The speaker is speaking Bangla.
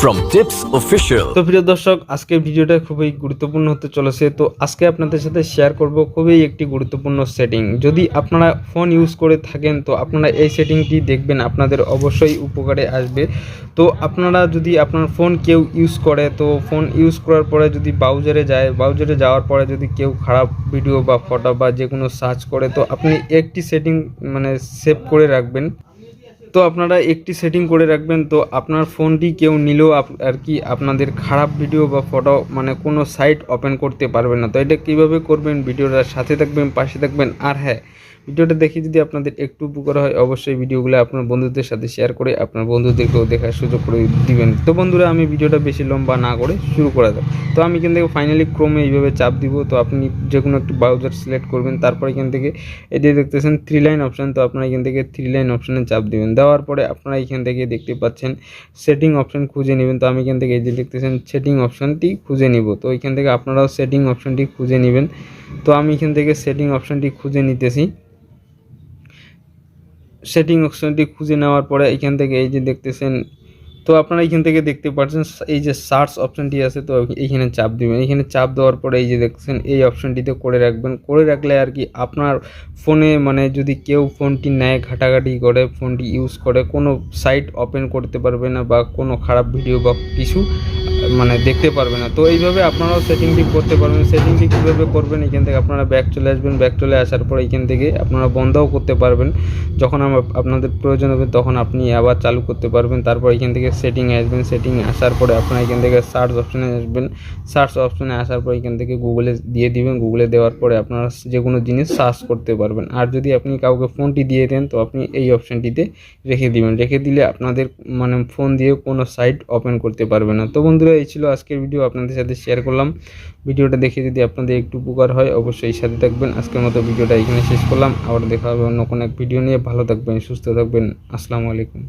from Tips Official. তো প্রিয় দর্শক আজকের ভিডিওটা খুবই গুরুত্বপূর্ণ হতে চলেছে। তো আজকে আপনাদের সাথে শেয়ার করব খুবই একটি গুরুত্বপূর্ণ সেটিং যদি আপনারা ফোন ইউজ করে থাকেন, তো আপনারা এই সেটিংটি দেখবেন, আপনাদের অবশ্যই উপকারে আসবে। তো আপনারা যদি আপনার ফোন কেউ ইউজ করে, তো ফোন ইউজ করার পরে যদি ব্রাউজারে যায় ব্রাউজারে যাওয়ার পরে যদি কেউ খারাপ ভিডিও বা ফটো বা যে কোনো সার্চ করে, তো আপনি একটি সেটিং মানে সেভ করে রাখবেন। তো আপনারা একটি সেটিং করে রাখবেন, তো আপনার ফোনটি কেউ নিলেও আর কি আপনাদের খারাপ ভিডিও বা ফটো মানে কোনো সাইট ওপেন করতে পারবেন না। তো এটা কীভাবে করবেন? ভিডিওটার সাথে থাকবেন, পাশে থাকবেন, আর হ্যাঁ ভিডিওটা দেখে যদি আপনাদের একটু উপকার হয়, অবশ্যই ভিডিওগুলো আপনার বন্ধুদের সাথে শেয়ার করে আপনার বন্ধুদেরকেও দেখার সুযোগ করে দিবেন। তো বন্ধুরা, আমি ভিডিওটা বেশি লম্বা না করে শুরু করা যাক। তো আমি এখান থেকে ফাইনালি ক্রমে এইভাবে চাপ দিব। তো আপনি যে কোনো একটি ব্রাউজার সিলেক্ট করবেন, তারপর এখান থেকে এটি দেখতেছেন থ্রি লাইন অপশান তো আপনারা এখান থেকে থ্রি লাইন অপশানে চাপ দিবেন। দেওয়ার পরে আপনারা এখান থেকে দেখতে পাচ্ছেন সেটিং অপশান খুঁজে নেবেন। তো আমি এখান থেকে এই দেখতেছেন সেটিং অপশানটি খুঁজে নিব। তো এখান থেকে আপনারাও সেটিং অপশানটি খুঁজে নেবেন। তো আমি এখান থেকে সেটিং অপশানটি খুঁজে নিতেছি। সেটিং অপশনটি খুঁজে নেওয়ার পরে এখান থেকে এই যে দেখতেছেন, তো আপনারা এখান থেকে দেখতে পাচ্ছেন এই যে সার্চ অপশনটি আছে, তো এইখানে চাপ দিবেন। এখানে চাপ দেওয়ার পরে এই যে দেখছেন, এই অপশনটিতে করে রাখবেন। করে রাখলে আর কি আপনার ফোনে মানে যদি কেউ ফোনটি নেয়, ঘাটাঘাটি করে, ফোনটি ইউজ করে, কোনো সাইট ওপেন করতে পারবে না বা কোনো খারাপ ভিডিও বা কিছু মানে দেখতে পারবে না। তো এইভাবে আপনারাও সেটিংটি করতে পারবেন। সেটিংটি কীভাবে করবেন, এখান থেকে আপনারা ব্যাক চলে আসবেন। ব্যাক চলে আসার পর এখান থেকে আপনারা বন্ধও করতে পারবেন। যখন আপনাদের প্রয়োজন হবে তখন আপনি আবার চালু করতে পারবেন। তারপর এখান থেকে সেটিংয়ে আসবেন। সেটিংয়ে আসার পরে আপনারা এখান থেকে সার্চ অপশনে আসবেন। সার্চ অপশনে আসার পর এখান থেকে গুগলে দিয়ে দিবেন। গুগলে দেওয়ার পরে আপনারা যে কোনো জিনিস সার্চ করতে পারবেন। আর যদি আপনি কাউকে ফোনটি দিয়ে দেন, তো আপনি এই অপশনটিতে রেখে দিবেন। রেখে দিলে আপনাদের মানে ফোন দিয়ে কোনো সাইট ওপেন করতে পারবে না। তো বন্ধুরা এই ছিল আজকের ভিডিও আপনাদের সাথে শেয়ার করলাম। ভিডিওটা দেখে যদি আপনাদের একটু উপকার হয়, অবশ্যই সাথে থাকবেন। আজকের মতো ভিডিওটা এখানে শেষ করলাম। আবার দেখা হবে অন্য কোনো এক ভিডিও নিয়ে। ভালো থাকবেন, সুস্থ থাকবেন। আসসালামু আলাইকুম।